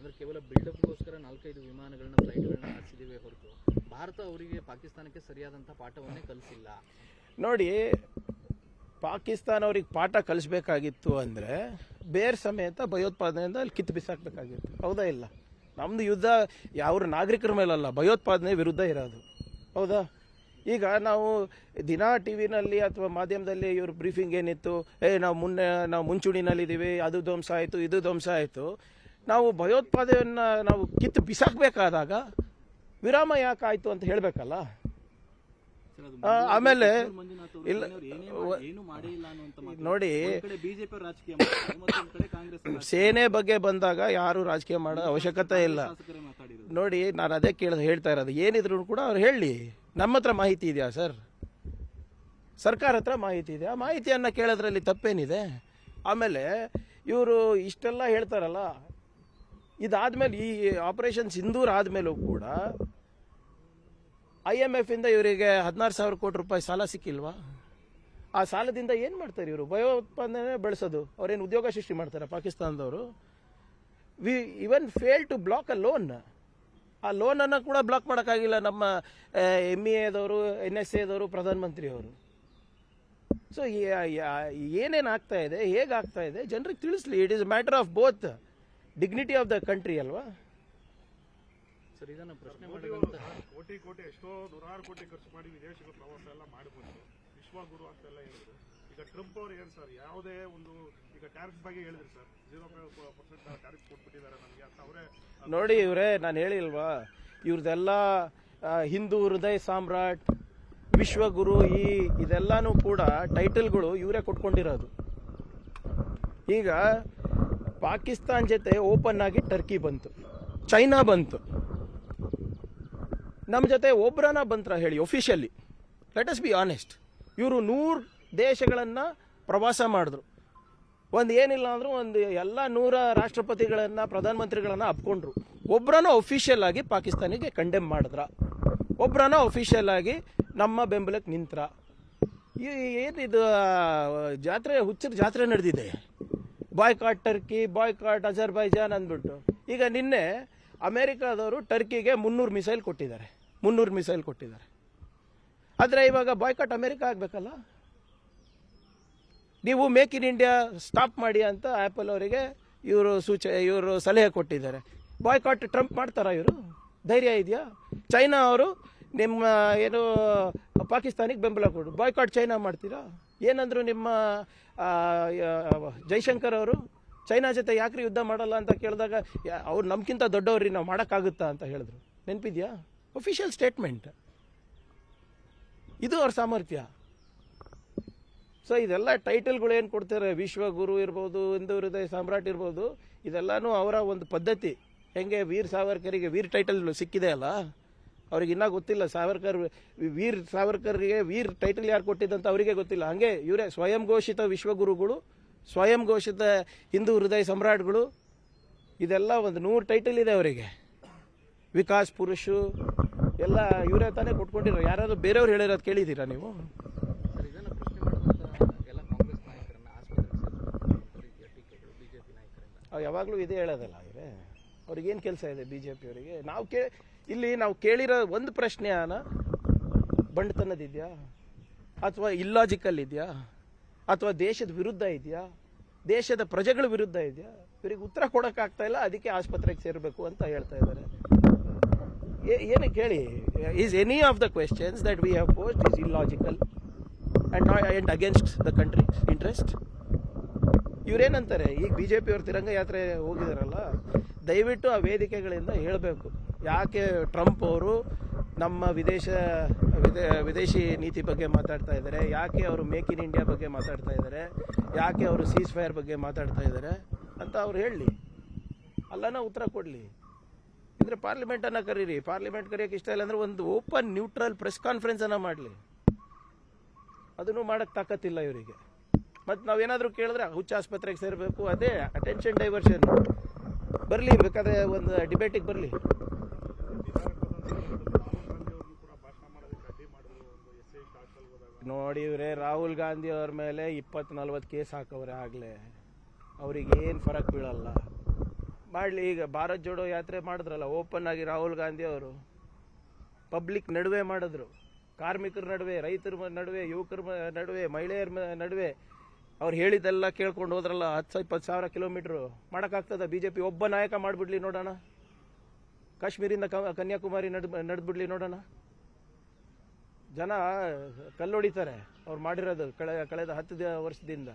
ಅಂದ್ರೆ ಕೇವಲ ಬಿಲ್ಡಪ್ಗೋಸ್ಕರ ನಾಲ್ಕೈದು ವಿಮಾನಗಳನ್ನ, ಫ್ಲೈಟ್ಗಳನ್ನ ಹಾರಿಸಿದಿವೆ ಹೊರತು. ಭಾರತ ಅವರಿಗೆ ಪಾಕಿಸ್ತಾನಕ್ಕೆ ಸರಿಯಾದಂಥ ಪಾಠವನ್ನೇ ಕಲಿಸಿಲ್ಲ. ನೋಡಿ, ಪಾಕಿಸ್ತಾನ ಅವ್ರಿಗೆ ಪಾಠ ಕಲಿಸ್ಬೇಕಾಗಿತ್ತು ಅಂದರೆ ಬೇರೆ ಸಮೇತ ಭಯೋತ್ಪಾದನೆಯಿಂದ ಅಲ್ಲಿ ಕಿತ್ತು ಬಿಸಾಕಬೇಕಾಗಿತ್ತು. ಹೌದಾ ಇಲ್ಲ? ನಮ್ಮದು ಯುದ್ಧ ಯಾವ್ರ ನಾಗರಿಕರ ಮೇಲಲ್ಲ, ಭಯೋತ್ಪಾದನೆ ವಿರುದ್ಧ ಇರೋದು. ಹೌದಾ? ಈಗ ನಾವು ದಿನಾ ಟಿ ವಿನಲ್ಲಿ ಅಥವಾ ಮಾಧ್ಯಮದಲ್ಲಿ ಇವ್ರ ಬ್ರೀಫಿಂಗ್ ಏನಿತ್ತು, ಏ, ನಾವು ಮುನ್ನೆ, ನಾವು ಮುಂಚೂಣಿನಲ್ಲಿದ್ದೀವಿ, ಅದು ಧ್ವಂಸ ಆಯಿತು, ಇದು ಧ್ವಂಸ ಆಯಿತು. ನಾವು ಭಯೋತ್ಪಾದನೆಯನ್ನು ನಾವು ಕಿತ್ತು ಬಿಸಾಕಬೇಕಾದಾಗ ವಿರಾಮ ಯಾಕಾಯಿತು ಅಂತ ಹೇಳಬೇಕಲ್ಲ? ಆಮೇಲೆ ಇಲ್ಲ ನೋಡಿ ಸೇನೆ ಬಗ್ಗೆ ಬಂದಾಗ ಯಾರು ರಾಜಕೀಯ ಮಾಡೋ ಅವಶ್ಯಕತೆ ಇಲ್ಲ. ನೋಡಿ ನಾನು ಅದೇ ಕೇಳ ಹೇಳ್ತಾ ಇರೋದು. ಏನಿದ್ರು ಕೂಡ ಅವ್ರು ಹೇಳಿ. ನಮ್ಮ ಹತ್ರ ಮಾಹಿತಿ ಇದೆಯಾ ಸರ್? ಸರ್ಕಾರ ಹತ್ರ ಮಾಹಿತಿ ಇದೆ ಆ ಮಾಹಿತಿಯನ್ನು ಕೇಳೋದ್ರಲ್ಲಿ ತಪ್ಪೇನಿದೆ? ಆಮೇಲೆ ಇವರು ಇಷ್ಟೆಲ್ಲ ಹೇಳ್ತಾರಲ್ಲ ಇದಾದ್ಮೇಲೆ ಈ ಆಪರೇಷನ್ ಸಿಂಧೂರ್ ಆದಮೇಲೂ ಕೂಡ ಐ ಎಂ ಎಫ್ ಇಂದ ಇವರಿಗೆ ಹದಿನಾರು ಸಾವಿರ ಕೋಟಿ ರೂಪಾಯಿ ಸಾಲ ಸಿಕ್ಕಿಲ್ವಾ? ಆ ಸಾಲದಿಂದ ಏನು ಮಾಡ್ತಾರೆ ಇವರು? ಭಯೋತ್ಪಾದನೆ ಬೆಳೆಸೋದು. ಅವ್ರೇನು ಉದ್ಯೋಗ ಸೃಷ್ಟಿ ಮಾಡ್ತಾರೆ ಪಾಕಿಸ್ತಾನದವರು? We even fail to block a loan ಆ ಲೋನನ್ನು ಕೂಡ ಬ್ಲಾಕ್ ಮಾಡೋಕ್ಕಾಗಿಲ್ಲ ನಮ್ಮ ಎಂ ಇ ಎದವರು ಎನ್ ಎಸ್ ಎದವರು ಪ್ರಧಾನಮಂತ್ರಿಯವರು. ಸೊ ಏನೇನು ಆಗ್ತಾ ಇದೆ ಹೇಗಾಗ್ತಾ ಇದೆ, ಜನರಿಗೆ ತಿಳಿಸ್ಲಿ. It is matter of both dignity of the country ಅಲ್ವಾ? ಸರ್ ಇದನ್ನ ಪ್ರಶ್ನೆ ಕೋಟಿ ಕೋಟಿ ಎಷ್ಟೋ ನೂರಾರು ಕೋಟಿ ಖರ್ಚು ಮಾಡಿ ವಿದೇಶಗಳ ಪ್ರವಾಸ ಎಲ್ಲ ಮಾಡಿಕೊಂಡು ವಿಶ್ವಗುರು ಅಂತೆಲ್ಲ ಹೇಳಿದ್ರು. ಈಗ ಟ್ರಂಪ್ ಅವ್ರು ಏನು ಸರ್ ಯಾವುದೇ ಒಂದು ಈಗ ಟ್ಯಾರಿಫ್ ಬಗ್ಗೆ ಹೇಳಿದ್ರು ಸರ್. ಜೀರೋ ಪರ್ಸೆಂಟ್ ಟ್ಯಾರಿಫ್ ಕೊಟ್ಬಿಟ್ಟಿದ್ದಾರೆ ನಮಗೆ ಅಂತ ಅವರೇ ನೋಡಿ ಇವರೇ ನಾನು ಹೇಳಿಲ್ವಾ? ಇವ್ರದೆಲ್ಲ ಹಿಂದೂ ಹೃದಯ ಸಾಮ್ರಾಟ್ ವಿಶ್ವಗುರು ಈ ಇದೆಲ್ಲಾನು ಕೂಡ ಟೈಟಲ್ಗಳು ಇವರೇ ಕೊಟ್ಕೊಂಡಿರೋದು. ಈಗ ಪಾಕಿಸ್ತಾನ್ ಜೊತೆ ಓಪನ್ ಆಗಿ ಟರ್ಕಿ ಬಂತು. ಚೈನಾ ಬಂತು. ನಮ್ಮ ಜೊತೆ ಒಬ್ರನ ಬಂತ್ರ ಹೇಳಿ officially let us be honest ಇವರು ನೂರು ದೇಶಗಳನ್ನು ಪ್ರವಾಸ ಮಾಡಿದ್ರು. ಒಂದು ಏನಿಲ್ಲ ಅಂದರೂ ಒಂದು ಎಲ್ಲ ನೂರ ರಾಷ್ಟ್ರಪತಿಗಳನ್ನ, ಪ್ರಧಾನಮಂತ್ರಿಗಳನ್ನ ಅಪ್ಕೊಂಡ್ರು. ಒಬ್ರನ ಒಫಿಷಿಯಲ್ ಆಗಿ ಪಾಕಿಸ್ತಾನಿಗೆ ಕಂಡೆಮ್ ಮಾಡಿದ್ರ. ಒಬ್ರನ ಒಫಿಷಿಯಲ್ ಆಗಿ ನಮ್ಮ ಬೆಂಬಲಕ್ಕೆ ನಿಂತ್ರ. ಈ ಏನಿದು ಜಾತ್ರೆ, ಹುಚ್ಚರ ಜಾತ್ರೆ ನಡೆದಿದೆ. ಬಾಯ್ಕಾಟ್ ಟರ್ಕಿ, ಬಾಯ್ಕಾಟ್ ಅಜರ್ಬೈಜಾನ್ ಅಂದ್ಬಿಟ್ಟು. ಈಗ ನಿನ್ನೆ ಅಮೇರಿಕಾದವರು ಟರ್ಕಿಗೆ ಮುನ್ನೂರು ಮಿಸೈಲ್ ಕೊಟ್ಟಿದ್ದಾರೆ. ಮುನ್ನೂರು ಮಿಸೈಲ್ ಕೊಟ್ಟಿದ್ದಾರೆ. ಆದರೆ ಇವಾಗ ಬಾಯ್ಕಾಟ್ ಅಮೇರಿಕಾ ಆಗಬೇಕಲ್ಲ? ನೀವು ಮೇಕ್ ಇನ್ ಇಂಡಿಯಾ ಸ್ಟಾಪ್ ಮಾಡಿ ಅಂತ ಆ್ಯಪಲ್ ಅವರಿಗೆ ಇವರು ಸೂಚ, ಇವರು ಸಲಹೆ ಕೊಟ್ಟಿದ್ದಾರೆ. ಬಾಯ್ಕಾಟ್ ಟ್ರಂಪ್ ಮಾಡ್ತಾರಾ ಇವರು? ಧೈರ್ಯ ಇದೆಯಾ? ಚೈನಾ ಅವರು ನಿಮ್ಮ, ಏನು, ಪಾಕಿಸ್ತಾನಿಗೆ ಬೆಂಬಲ ಕೊಡು. ಬಾಯ್ಕಾಟ್ ಚೈನಾ ಮಾಡ್ತೀರಾ? ಏನಂದ್ರು ನಿಮ್ಮ ಜೈಶಂಕರ್ ಅವರು, ಚೈನಾ ಜೊತೆ ಯಾಕ್ರಿ ಯುದ್ಧ ಮಾಡಲ್ಲ? ಅಂತ ಕೇಳಿದಾಗ ಅವ್ರು ನಮ್ಗಿಂತ ದೊಡ್ಡವ್ರಿ ನಾವು ಮಾಡೋಕ್ಕಾಗುತ್ತಾ? ಅಂತ ಹೇಳಿದ್ರು. ನೆನಪಿದ್ಯಾ? ಒಫಿಷಿಯಲ್ ಸ್ಟೇಟ್ಮೆಂಟ್ ಇದು ಅವ್ರ ಸಾಮರ್ಥ್ಯ. ಸೊ ಇದೆಲ್ಲ ಟೈಟಲ್ಗಳು ಏನು ಕೊಡ್ತಾರೆ? ವಿಶ್ವಗುರು ಇರ್ಬೋದು, ಹಿಂದೂ ಹೃದಯ ಸಾಮ್ರಾಟ್ ಇರ್ಬೋದು, ಇದೆಲ್ಲನೂ ಅವರ ಒಂದು ಪದ್ಧತಿ. ಹೆಂಗೆ ವೀರ್ ಸಾವರ್ಕರಿಗೆ ವೀರ್ ಟೈಟಲ್ ಸಿಕ್ಕಿದೆ ಅಲ್ಲ? ಅವ್ರಿಗೆ ಇನ್ನೂ ಗೊತ್ತಿಲ್ಲ. ಸಾವರ್ಕರ್ ವೀರ್ ಸಾವರ್ಕರ್ಗೆ ವೀರ್ ಟೈಟಲ್ ಯಾರು ಕೊಟ್ಟಿದ್ದಂತ ಅವರಿಗೆ ಗೊತ್ತಿಲ್ಲ. ಹಂಗೆ ಇವರೇ ಸ್ವಯಂ ಘೋಷಿತ ವಿಶ್ವಗುರುಗಳು ಸ್ವಯಂ ಘೋಷಿತ ಹಿಂದೂ ಹೃದಯ ಸಮ್ರಾಟ್ಗಳು ಇದೆಲ್ಲ ಒಂದು ನೂರು ಟೈಟಲ್ ಇದೆ ಅವರಿಗೆ. ವಿಕಾಸ್ ಪುರುಷು ಎಲ್ಲ ಇವರೇ ತಾನೇ ಕೊಟ್ಕೊಂಡಿರೋ ಯಾರಾದರೂ ಬೇರೆಯವ್ರು ಹೇಳಿರೋದು ಕೇಳಿದ್ದೀರಾ ನೀವು? ಯಾವಾಗಲೂ ಇದೇ ಹೇಳೋದಲ್ಲ ಅವರೇ. ಅವ್ರಿಗೇನು ಕೆಲಸ ಇದೆ ಬಿ ಜೆ ಪಿಯವರಿಗೆ ನಾವು ಕೇ, ಇಲ್ಲಿ ನಾವು ಕೇಳಿರೋ ಒಂದು ಪ್ರಶ್ನೆನ ಬಂಡತನದಿದೆಯಾ ಅಥವಾ ಇಲ್ಲಾಜಿಕಲ್ ಇದೆಯಾ? ಅಥವಾ ದೇಶದ ವಿರುದ್ಧ ಇದೆಯಾ? ದೇಶದ ಪ್ರಜೆಗಳ ವಿರುದ್ಧ ಇದೆಯಾ? ಇವರಿಗೆ ಉತ್ತರ ಕೊಡೋಕ್ಕಾಗ್ತಾ ಇಲ್ಲ, ಅದಕ್ಕೆ ಆಸ್ಪತ್ರೆಗೆ ಸೇರಬೇಕು ಅಂತ ಹೇಳ್ತಾ ಇದ್ದಾರೆ ಏನಕ್ಕೆ ಹೇಳಿ is any of the questions that we have posed is illogical and and against the country interest ಇವ್ರೇನಂತಾರೆ, ಈಗ ಬಿ ಜೆ ಪಿಯವ್ರು ತಿರಂಗ ಯಾತ್ರೆ ಹೋಗಿದಾರಲ್ಲ ದಯವಿಟ್ಟು ಆ ವೇದಿಕೆಗಳಿಂದ ಹೇಳಬೇಕು. ಯಾಕೆ ಟ್ರಂಪ್ ಅವರು ನಮ್ಮ ವಿದೇಶ, ವಿದೇ, ವಿದೇಶಿ ನೀತಿ ಬಗ್ಗೆ ಮಾತಾಡ್ತಾ ಇದ್ದಾರೆ, ಯಾಕೆ ಅವರು ಮೇಕ್ ಇನ್ ಇಂಡಿಯಾ ಬಗ್ಗೆ ಮಾತಾಡ್ತಾ ಇದ್ದಾರೆ, ಯಾಕೆ ಅವರು ಸೀಸ್ ಫೈರ್ ಬಗ್ಗೆ ಮಾತಾಡ್ತಾ ಇದ್ದಾರೆ ಅಂತ ಅವ್ರು ಹೇಳಲಿ ಅಲ್ಲನ ಉತ್ತರ ಕೊಡಲಿ. ಅಂದರೆ ಪಾರ್ಲಿಮೆಂಟನ್ನು ಕರೀರಿ. ಪಾರ್ಲಿಮೆಂಟ್ ಕರೆಯೋಕೆ ಇಷ್ಟ ಇಲ್ಲ ಅಂದರೆ ಒಂದು ಓಪನ್ ನ್ಯೂಟ್ರಲ್ ಪ್ರೆಸ್ ಕಾನ್ಫರೆನ್ಸನ್ನು ಮಾಡಲಿ. ಅದನ್ನು ಮಾಡಕ್ಕೆ ತಾಕತ್ತಿಲ್ಲ ಇವರಿಗೆ. ಮತ್ತು ನಾವೇನಾದರೂ ಕೇಳಿದ್ರೆ ಹುಚ್ಚ ಆಸ್ಪತ್ರೆಗೆ ಸೇರಬೇಕು, ಅದೇ ಅಟೆನ್ಷನ್ ಡೈವರ್ಷನ್ ಬರಲಿ, ಬೇಕಾದ್ರೆ ಒಂದು ಡಿಬೇಟಿಗೆ ಬರಲಿ. ನೋಡಿ ಇವ್ರೆ ರಾಹುಲ್ ಗಾಂಧಿ ಅವ್ರ ಮೇಲೆ ಇಪ್ಪತ್ತು ನಲ್ವತ್ತು ಕೇಸ್ ಹಾಕವ್ರೆ ಆಗಲೇ. ಅವ್ರಿಗೆ ಏನು ಫರಕ್ ಬೀಳಲ್ಲ. ಮಾಡಲಿ, ಈಗ ಭಾರತ್ ಜೋಡೋ ಯಾತ್ರೆ ಮಾಡಿದ್ರಲ್ಲ ಓಪನ್ ಆಗಿ ರಾಹುಲ್ ಗಾಂಧಿ ಅವರು. ಪಬ್ಲಿಕ್ ನಡುವೆ ಮಾಡಿದ್ರು. ಕಾರ್ಮಿಕರ ನಡುವೆ, ರೈತರ ನಡುವೆ, ಯುವಕರ ನಡುವೆ, ಮಹಿಳೆಯರ ನಡುವೆ. ಅವ್ರು ಹೇಳಿದ್ದೆಲ್ಲ ಕೇಳ್ಕೊಂಡು ಹೋದ್ರಲ್ಲ, ಹತ್ತು ಇಪ್ಪತ್ತು ಸಾವಿರ ಕಿಲೋಮೀಟ್ರ್ ಮಾಡೋಕ್ಕಾಗ್ತದ? ಬಿ ಜೆ ಪಿ ಒಬ್ಬ ನಾಯಕ ಮಾಡಿಬಿಡ್ಲಿ ನೋಡೋಣ. ಕಾಶ್ಮೀರಿಂದ ಕನ್ಯಾಕುಮಾರಿ ನಡ್ ನಡೆದ್ಬಿಡ್ಲಿ ನೋಡೋಣ. ಜನ ಕಲ್ಲೊಡಿತಾರೆ. ಅವ್ರು ಮಾಡಿರೋದು ಕಳೆ ಕಳೆದ ಹತ್ತು ವರ್ಷದಿಂದ.